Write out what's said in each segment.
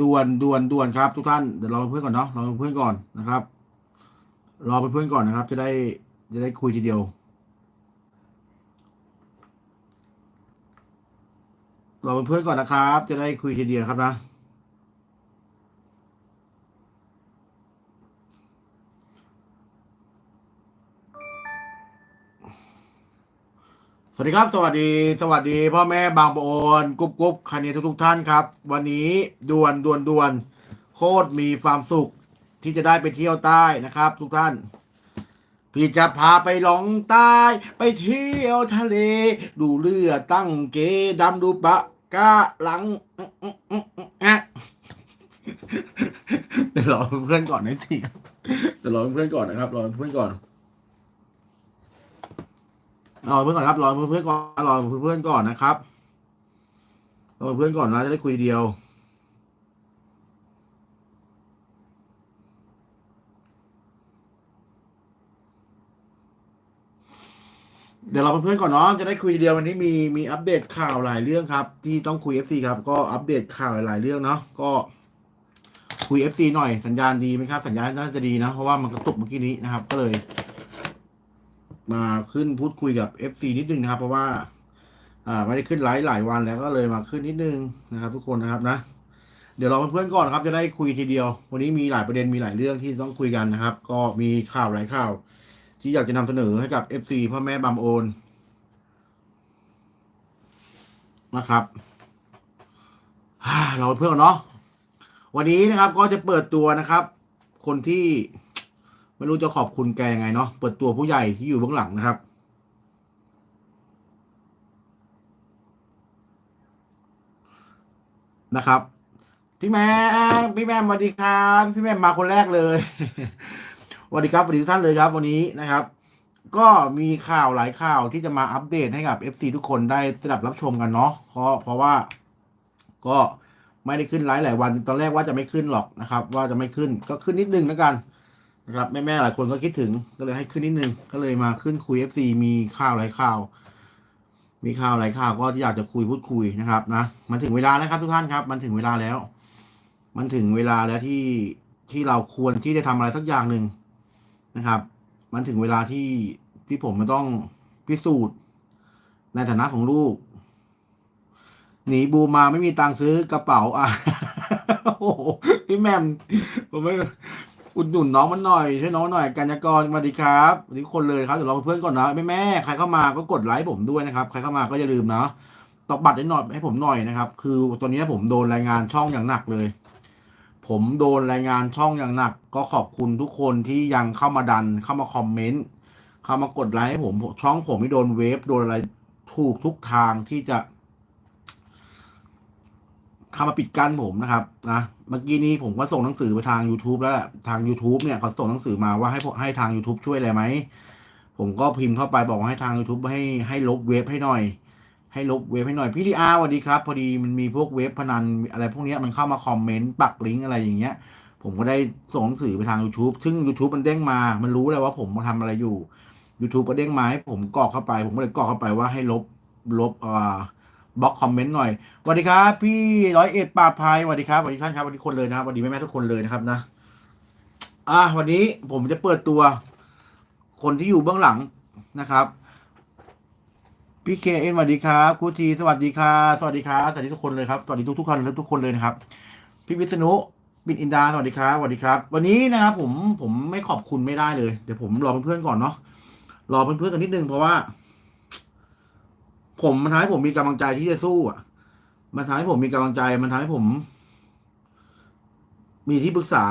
ด่วนด่วนด่วนครับ ทุกท่านเดี๋ยวรอเป็นเพื่อนก่อนเนาะรอเป็นเพื่อนก่อนนะครับ รอเป็นเพื่อนก่อนนะครับ จะได้จะได้คุยทีเดียวรอเป็นเพื่อนก่อนนะครับ จะได้คุยทีเดียวครับนะ สวัสดีครับ สวัสดีสวัสดีพ่อแม่บางปะโอนกุ๊บกุ๊บคันนี้ทุกทุกท่านครับ วันนี้ด่วนด่วนด่วน โคตรมีความสุขที่จะได้ไปเที่ยวใต้นะครับ ทุกท่าน พี่จะพาไปลองใต้ไปเที่ยวทะเล ดูเรือตั้งเกดำดูปะกะหลังอื้อะเดี๋ยวรอเพื่อนก่อนนะทีครับเดี๋ยวรอเพื่อนก่อนนะครับรอเพื่อนก่อน รอเพื่อนก่อนครับรอเพื่อนก่อนรอเพื่อนก่อนนะครับรอเพื่อนก่อนนะจะได้คุยเดียวเดี๋ยวเราเพื่อนๆก่อนเนาะจะได้คุยเดียววันนี้มีมีอัปเดตข่าวหลายเรื่องครับ ที่ต้องคุย FC ครับ ก็อัปเดตข่าวหลายเรื่องเนาะก็คุย FC หน่อยสัญญาณดีไหมครับ สัญญาณน่าจะดีนะ เพราะว่ามันกระตุกเมื่อกี้นี้นะครับ ก็เลย มาขึ้นพูดคุยกับ FC นิดนึงนะครับ เพราะว่า อ่าไม่ได้ขึ้นไลฟ์หลายวันแล้วก็เลยมาขึ้นนิดนึงนะครับ ทุกคนนะครับนะ เดี๋ยวเราเพื่อนๆก่อนครับ จะได้คุยทีเดียว วันนี้มีหลายประเด็นมีหลายเรื่องที่ต้องคุยกันนะครับ ก็มีข่าวหลายข่าว ที่อยากจะนำเสนอให้กับ FC พ่อแม่บัมโอนนะครับอ่าเราเพื่อนเนาะวันนี้นะครับก็จะเปิดตัวนะครับ คนที่ ไม่รู้จะขอบคุณแกยังไงเนาะเปิดตัวผู้ใหญ่ที่อยู่เบื้องหลังนะครับ นะครับ พี่แม่พี่แม่สวัสดีครับ พี่แม่มาคนแรกเลยสวัสดีครับสวัสดีทุกท่านเลยครับ วันนี้นะครับ ก็มีข่าวหลายข่าวที่จะมาอัปเดตให้กับ FC ทุกคนได้สดับรับชมกันเนาะเพราะเพราะว่าก็ไม่ได้ขึ้นไลฟ์หลายวัน ตอนแรกว่าจะไม่ขึ้นหรอกนะครับ ว่าจะไม่ขึ้นก็ขึ้นนิดนึงแล้วกัน นะครับแม่ๆหลายคนก็คิดถึงก็เลยให้ขึ้นนิดนึง ก็เลยมาขึ้นคุย FC มีข่าวหลายข่าว มีข่าวหลายข่าวก็อยากจะคุยพูดคุยนะครับนะมันถึงเวลาแล้วครับทุกท่านครับ มันถึงเวลาแล้ว มันถึงเวลาแล้วที่ที่เราควรที่จะทำอะไรสักอย่างหนึ่งนะครับ มันถึงเวลาที่ที่ผมมันต้องพิสูจน์ ในฐานะของลูก หนีบูมาไม่มีตังค์ซื้อกระเป๋าอะโอ้โหพี่แมมผมไม่ อุดหนุนน้องมันหน่อยช่วยน้องหน่อยกัญญากรสวัสดีครับสวัสดีทุกคนเลยครับเดี๋ยวเราเพื่อนก่อนนะแม่แม่ใครเข้ามาก็กดไลค์ผมด้วยนะครับ ใครเข้ามาก็อย่าลืมนะตอกบัตรให้หน่อยให้ผมหน่อยนะครับ คือตอนนี้ผมโดนรายงานช่องอย่างหนักเลย ผมโดนรายงานช่องอย่างหนัก ก็ขอบคุณทุกคนที่ยังเข้ามาดันเข้ามาคอมเมนต์เข้ามากดไลค์ให้ผมช่องผมไม่โดนเวฟโดนอะไรถูกทุกทางที่จะ เข้ามาปิดกั้นผมนะครับนะเมื่อกี้นี้ผมก็ส่งหนังสือไปทาง YouTube แล้วแหละทาง YouTube เนี่ยเขาส่งหนังสือมาว่าให้ให้ทาง YouTube ช่วยอะไรไหมผมก็พิมพ์เข้าไปบอกให้ทาง YouTube ให้ให้ลบเว็บให้หน่อย ให้ลบเว็บให้หน่อยพี่ดีอาร์สวัสดีครับ พอดีมันมีพวกเว็บพนันอะไรพวกนี้มันเข้ามาคอมเมนต์ปักลิงก์อะไรอย่างเงี้ย ผมก็ได้ส่งหนังสือไปทาง YouTube ซึ่ง YouTube มันเด้งมา มันรู้เลยว่าผมมาทำอะไรอยู่ YouTube ก็เด้งมาให้ผมกรอกเข้าไป ผมก็เลยกรอกเข้าไปว่าให้ลบลบอ่า บล็อกคอมเมนต์หน่อยสวัสดีครับ พี่ร้อยเอ็ดปาภัยสวัสดีครับสวัสดีท่านครับสวัสดีคนเลยนะครับสวัสดีแม่แม่ทุกคนเลยนะครับนะอะวันนี้ผมจะเปิดตัว คนที่อยู่เบื้องหลังนะครับพี่เคเอ็นสวัสดีครับครูทีสวัสดีค่ะสวัสดีครับสวัสดีทุกคนเลยครับสวัสดีทุกทุกคนทุกคนเลยนะครับ พี่วิษณุบินอินดาสวัสดีครับสวัสดีครับ วันนี้นะครับผมผมไม่ขอบคุณไม่ได้เลย เดี๋ยวผมรอเพื่อนๆก่อนเนาะรอเพื่อนๆกันนิดนึงเพราะว่า ผมมันทำให้ผมมีกำลังใจที่จะสู้อะ มันทำให้ผมมีกำลังใจ มันทำให้ผม มีที่ปรึกษา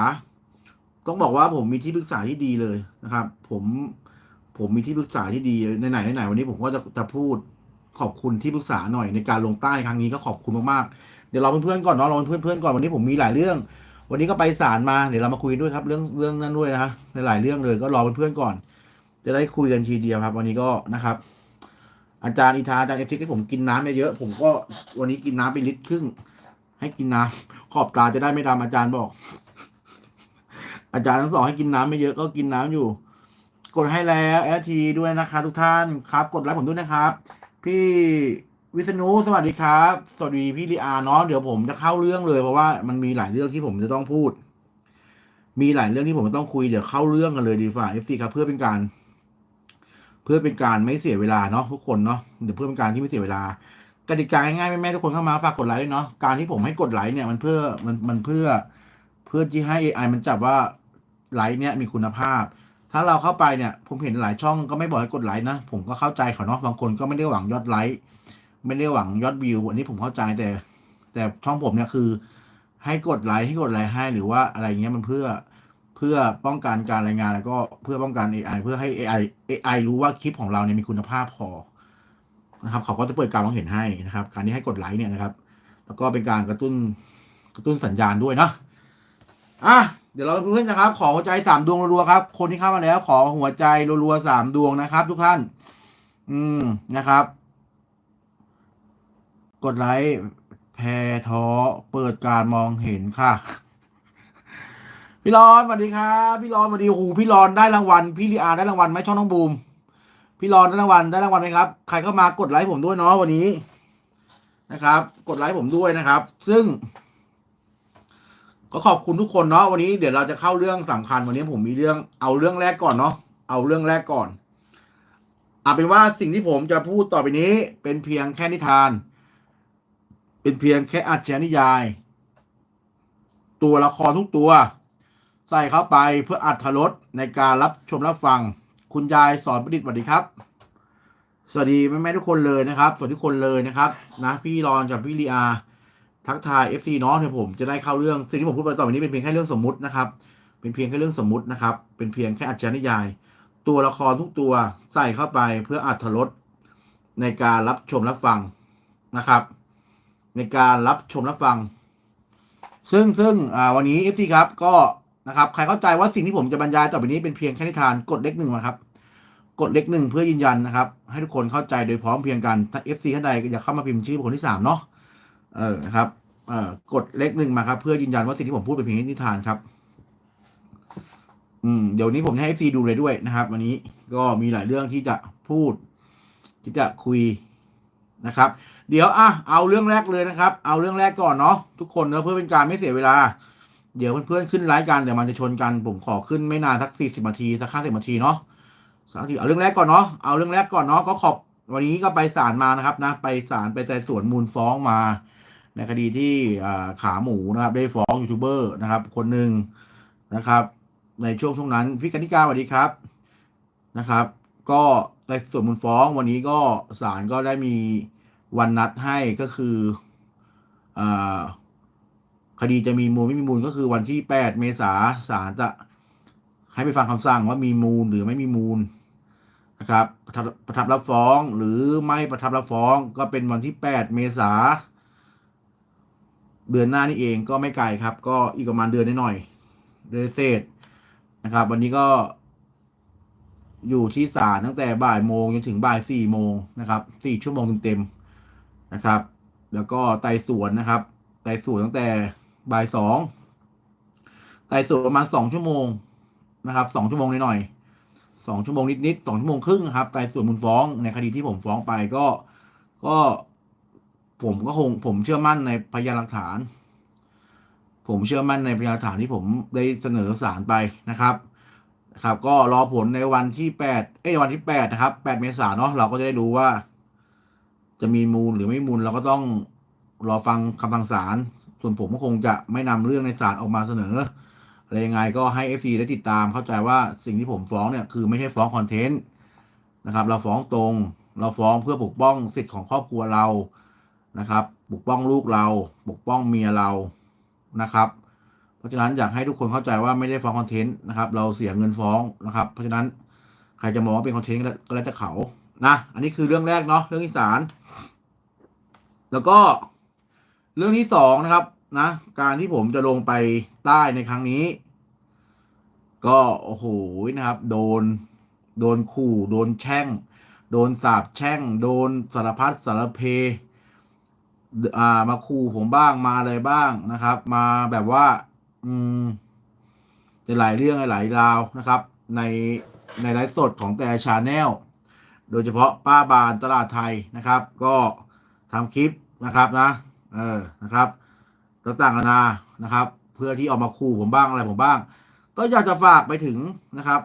ต้องบอกว่าผมมีที่ปรึกษาที่ดีเลยนะครับ ผมผมมีที่ปรึกษาที่ดีในไหนในไหนวันนี้ผมก็จะจะพูดขอบคุณที่ปรึกษาหน่อยในการลงใต้ครั้งนี้ก็ขอบคุณมากๆ เดี๋ยวเราเพื่อนๆก่อนเนาะเราเพื่อนๆก่อนวันนี้ผมมีหลายเรื่อง วันนี้ก็ไปศาลมาเดี๋ยวเรามาคุยด้วยครับ เรื่องเรื่องนั้นด้วยนะฮะในหลายเรื่องเลยก็รอเพื่อนๆก่อน จะได้คุยกันทีเดียวครับ วันนี้ก็นะครับ อาจารย์อิทาอาจารย์เอฟทิกให้ผมกินน้ำเยอะๆผมก็วันนี้กินน้ำไปลิตรครึ่ง ให้กินน้ำขอบตาจะได้ไม่ดำอาจารย์บอก อาจารย์ทั้งสองให้กินน้ำไม่เยอะก็กินน้ำอยู่ กดให้แล้วเอทีด้วยนะคะทุกท่านครับ กดไลค์ผมด้วยนะครับ พี่วิษณุสวัสดีครับ สวัสดีพี่ลีอาเนาะเดี๋ยวผมจะเข้าเรื่องเลยเพราะว่ามันมีหลายเรื่องที่ผมจะต้องพูด มีหลายเรื่องที่ผมต้องคุยเดี๋ยวเข้าเรื่องกันเลยดีกว่า FC ครับเพื่อเป็นการ พื่อเป็นการไม่เสียเวลาเนาะทุกคนเนาะเดี๋ยวเพื่อเป็นการที่ไม่เสียเวลากติกาง่ายๆแม่ๆทุกคนเข้ามาฝากกดไลค์ด้วยเนาะการที่ผมให้กดไลค์เนี่ยมันเพื่อมันมันเพื่อเพื่อที่ให้ AI มันจับว่าไลค์เนี่ยมีคุณภาพ ถ้าเราเข้าไปเนี่ยผมเห็นหลายช่องก็ไม่บอกให้กดไลค์นะผมก็เข้าใจเขาเนาะบางคนก็ไม่ได้หวังยอดไลค์ไม่ได้หวังยอดวิวอันนี้ผมเข้าใจแต่ แต่ช่องผมเนี่ยคือ ให้กดไลค์ให้กดไลค์ให้หรือว่าอะไรเงี้ยมันเพื่อ เพื่อป้องกันการรายงานแล้วก็เพื่อป้องกัน AI เพื่อให้ AI AI รู้ว่าคลิปของเราเนี่ยมีคุณภาพพอนะครับ เขาก็จะเปิดการมองเห็นให้นะครับ การที่ให้กดไลค์เนี่ยนะครับ แล้วก็เป็นการกระตุ้นกระตุ้นสัญญาณด้วยเนาะอะเดี๋ยวเราเพื่อนนะครับ ขอหัวใจสามดวงรัวๆครับ คนที่เข้ามาแล้ว ขอหัวใจรัวๆสามดวงนะครับ ทุกท่าน อืมนะครับ กดไลค์แพรท้อเปิดการมองเห็นค่ะ พี่รอนสวัสดีครับพี่รอนสวัสดีโอ้โหพี่รอนได้รางวัลพี่ลีอาได้รางวัลไหมช่องน้องบูมพี่รอนได้รางวัลได้รางวัลไหมครับใครเข้ามากดไลค์ผมด้วยเนาะวันนี้นะครับ กดไลค์ผมด้วยนะครับ ซึ่ง ก็ขอบคุณทุกคนเนาะวันนี้เดี๋ยวเราจะเข้าเรื่องสำคัญวันนี้ผมมีเรื่องเอาเรื่องแรกก่อนเนาะเอาเรื่องแรกก่อนเอาเป็นว่าสิ่งที่ผมจะพูดต่อไปนี้ เป็นเพียงแค่นิทาน เป็นเพียงแค่อัจฉริยาย ตัวละครทุกตัว ใส่เข้าไปเพื่ออัธรสในการรับชมรับฟัง คุณยายสอนประดิษฐ์สวัสดีครับ สวัสดีแม่แม่ทุกคนเลยนะครับ สวัสดีทุกคนเลยนะครับ นะ พี่รอนกับพี่ลีอาทักทาย FC เนาะเดี๋ยวผมจะได้เข้าเรื่องสิ่งที่ผมพูดไปต่อไปนี้เป็นเพียงแค่เรื่องสมมุตินะครับ เป็นเพียงแค่เรื่องสมมุตินะครับ เป็นเพียงแค่อัจฉริยาย ตัวละครทุกตัวใส่เข้าไปเพื่ออัธรสในการรับชมรับฟังนะครับ ในการรับชมรับฟัง ซึ่งซึ่งวันนี้ FC ครับก็ นะครับใครเข้าใจว่าสิ่งที่ผมจะบรรยายต่อไปนี้เป็นเพียงแค่นิทานกดเลขหนึ่งมาครับ กดเลขหนึ่งเพื่อยืนยันนะครับ ให้ทุกคนเข้าใจโดยพร้อมเพียงกันถ้า FC ท่านใดอยากเข้ามาพิมพ์ชื่อคคลที่สามเนาะเออนะครับเอ่อกดเลขหนึ่งมาครับเพื่อยืนยันว่าสิ่งที่ผมพูดเป็นเพียงนิทานครับอืมเดี๋ยวนี้ผมให้เอฟซีดูเลยด้วยนะครับ วันนี้ก็มีหลายเรื่องที่จะพูด ที่จะคุยนะครับ เดี๋ยวอะเอาเรื่องแรกเลยนะครับ เอาเรื่องแรกก่อนเนาะทุกคนเนอะเพื่อเป็นการไม่เสียเวลา เดี๋ยวเพื่อนๆขึ้นไลฟ์กันเดี๋ยวมันจะชนกันผมขอขึ้นไม่นานสักสี่สิบนาทีสักห้าสิบนาทีเนาะสามสิบเอาเรื่องแรกก่อนเนาะเอาเรื่องแรกก่อนเนาะก็ขอบวันนี้ก็ไปศาลมานะครับนะไปศาลไปแต่สวนมูลฟ้องมา ในคดีที่อ่าขาหมูนะครับ ได้ฟ้องยูทูบเบอร์นะครับ คนหนึ่งนะครับ ในช่วงช่วงนั้นพี่กนิกาสวัสดีครับนะครับ ก็ในส่วนมูลฟ้องวันนี้ก็ศาลก็ได้มีวันนัดให้ก็คืออา คดีจะมีมูลไม่มีมูลก็คือวันที่ 8 เมษาศาลจะให้ไปฟังคำสั่งว่ามีมูลหรือไม่มีมูลนะครับประทับประทับรับฟ้องหรือไม่ประทับรับฟ้องก็เป็นวันที่ 8 เมษาเดือนหน้านี่เองก็ไม่ไกลครับ ก็อีกประมาณเดือนนิดหน่อย เดือนเศษนะครับ วันนี้ก็อยู่ที่ศาลตั้งแต่บ่ายโมงจนถึงบ่ายสี่โมงนะครับสี่ชั่วโมงเต็มๆนะครับ แล้วก็ไต่สวนนะครับ ไต่สวนตั้งแต่ บ่ายสองไต่สวนประมาณสองชั่วโมงนะครับสองชั่วโมงหน่อยๆสองชั่วโมงนิดๆสองชั่วโมงครึ่งครับไต่สวนมูลฟ้องในคดีที่ผมฟ้องไปก็ก็ ผมก็คงผมเชื่อมั่นในพยานหลักฐาน ผมเชื่อมั่นในพยานหลักฐานที่ผมได้เสนอศาลไปนะครับครับ ก็รอผลในวันที่แปดเอ้ยวันที่แปดนะครับแปดเมษายนเนาะเราก็จะได้รู้ว่า จะมีมูลหรือไม่มูลเราก็ต้องรอฟังคำสั่งศาล ส่วนผมก็คงจะไม่นำเรื่องในศาลออกมาเสนออะไรยังไงก็ให้เอฟซีได้ติดตามเข้าใจว่าสิ่งที่ผมฟ้องเนี่ยคือไม่ใช่ฟ้องคอนเทนต์นะครับ เราฟ้องตรง เราฟ้องเพื่อปกป้องสิทธิ์ของครอบครัวเรานะครับ ปกป้องลูกเรา ปกป้องเมียเรานะครับ เพราะฉะนั้นอยากให้ทุกคนเข้าใจว่าไม่ได้ฟ้องคอนเทนต์นะครับ เราเสียเงินฟ้องนะครับ เพราะฉะนั้นใครจะมองว่าเป็นคอนเทนต์ก็แล้วก็แล้วแต่เขานะ อันนี้คือเรื่องแรกเนาะเรื่องที่สารแล้วก็ เรื่องที่สองนะครับนะการที่ผมจะลงไปใต้ในครั้งนี้ ก็โอ้โหนะครับ โดน โดนขู่ โดนแช่ง โดนสาบแช่ง โดนสารพัดสารเพอ่ามาขู่ผมบ้างมาอะไรบ้างนะครับ มาแบบว่า อืมในหลายเรื่องหลายราวนะครับ ในในไลฟ์สดของแต่ชาแนลโดยเฉพาะป้าบานตลาดไทยนะครับ ก็ทำคลิปนะครับนะ เออนะครับต่างๆนานานะครับ เพื่อที่เอามาคู่ผมบ้างอะไรผมบ้าง ก็อยากจะฝากไปถึงนะครับ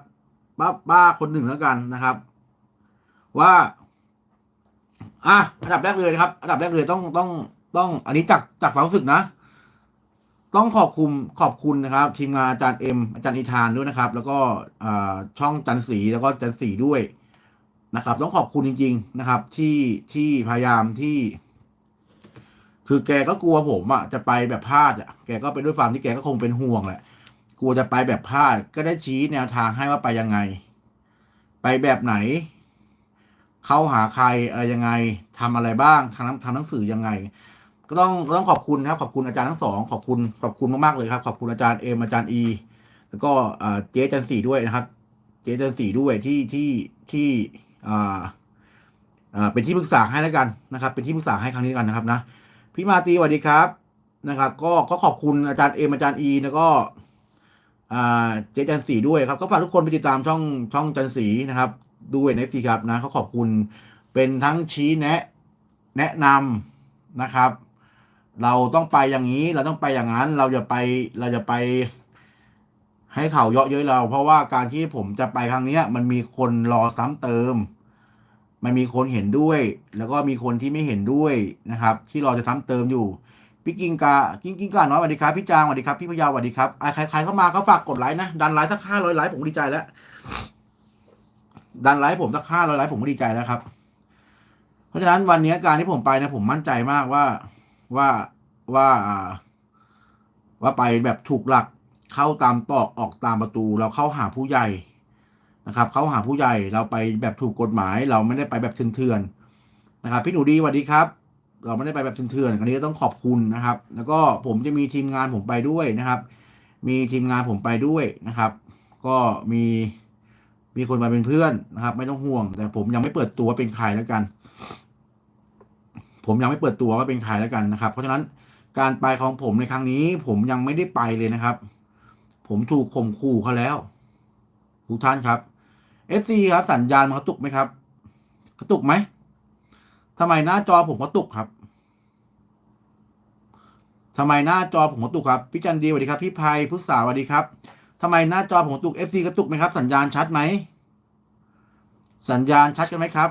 ป้าป้าคนหนึ่งแล้วกันนะครับ ว่าอะอันดับแรกเลยนะครับ อันดับแรกเลยต้องต้องต้อง อันนี้จากจากความรู้สึกนะ ต้องขอบคุณขอบคุณนะครับ ทีมงานอาจารย์เอ็มอาจารย์อีธานด้วยนะครับ แล้วก็อ่าช่องจันสีแล้วก็จันสีด้วยนะครับ ต้องขอบคุณจริง ๆนะครับ ที่ที่พยายามที่ คือแกก็กลัวผมอะจะไปแบบพลาดอะแกก็เป็นด้วยความที่แกก็คงเป็นห่วงแหละกลัวจะไปแบบพลาดก็ได้ชี้แนวทางให้ว่าไปยังไง ไปแบบไหน เข้าหาใครอะไรยังไงทำอะไรบ้างทางทางหนังสือยังไง ก็ต้องต้องขอบคุณนะครับขอบคุณอาจารย์ทั้งสองขอบคุณขอบคุณมากๆเลยครับ ขอบคุณอาจารย์เอ็มอาจารย์อีแล้วก็เจ๊จันสีด้วยนะครับ เจ๊จันสีด้วยที่ที่ที่อ่าอ่าเป็นที่ปรึกษาให้แล้วกันนะครับ เป็นที่ปรึกษาให้ครั้งนี้แล้วกันนะครับนะ พี่มาตีสวัสดีครับนะครับ ก็ก็ขอบคุณอาจารย์เอ็มอาจารย์อีแล้วก็อาเจ๊จันสีด้วยครับ ก็ฝากทุกคนไปติดตามช่องช่องจันสีนะครับ ด้วยนะทีครับนะเขาขอบคุณเป็นทั้งชี้แนะ แนะนำนะครับ เราต้องไปอย่างนี้เราต้องไปอย่างนั้น เราจะไปเราจะไปให้เขาเยาะเย้ยเรา เพราะว่าการที่ผมจะไปครั้งนี้มันมีคนรอซ้ำเติม มันมีคนเห็นด้วย แล้วก็มีคนที่ไม่เห็นด้วยนะครับ ที่เรอจะซ้ำเติมอยู่พี่กิงกากิงกิงกาน้อยสวัสดีครับพี่จางสวัสดีครับพี่พยาวสวัสดีครับใครใครเข้ามาเขาฝากกดไลค์นะดันไลค์สักห้าร้อยไลค์ผมก็ดีใจแล้วดันไลค์ผมสักห้าร้อยไลค์ผมก็ดีใจแล้วครับ เพราะฉะนั้นวันนี้การที่ผมไปนะผมมั่นใจมากว่าว่าว่าอ่าว่าไปแบบถูกหลักเข้าตามตอกออกตามประตู เราเข้าหาผู้ใหญ่ นะครับเขาหาผู้ใหญ่เราไปแบบถูกกฎหมาย เราไม่ได้ไปแบบเถื่อนๆนะครับพี่หนูดีสวัสดีครับ เราไม่ได้ไปแบบเถื่อนๆครั้นี้ต้องขอบคุณนะครับ แล้วก็ผมจะมีทีมงานผมไปด้วยนะครับ มีทีมงานผมไปด้วยนะครับ ก็มีมีคนมาเป็นเพื่อนนะครับ ไม่ต้องห่วง แต่ผมยังไม่เปิดตัวเป็นใครแล้วกัน ผมยังไม่เปิดตัวว่าเป็นใครแล้วกันนะครับ เพราะฉะนั้นการไปของผมในครั้งนี้ ผมยังไม่ได้ไปเลยนะครับ ผมถูกข่มขู่เขาแล้วทุกท่านครับ FC ครับสัญญาณมันกระตุกไหมครับ กระตุกไหมทำไมหน้าจอผมกระตุกครับทำไมหน้าจอผมกระตุกครับ พี่จันดีสวัสดีครับ พี่ภัยพุทธสาสวัสดีครับทำไมหน้าจอผมกระตุก FC กระตุกไหมครับ สัญญาณชัดไหม สัญญาณชัดกันไหมครับ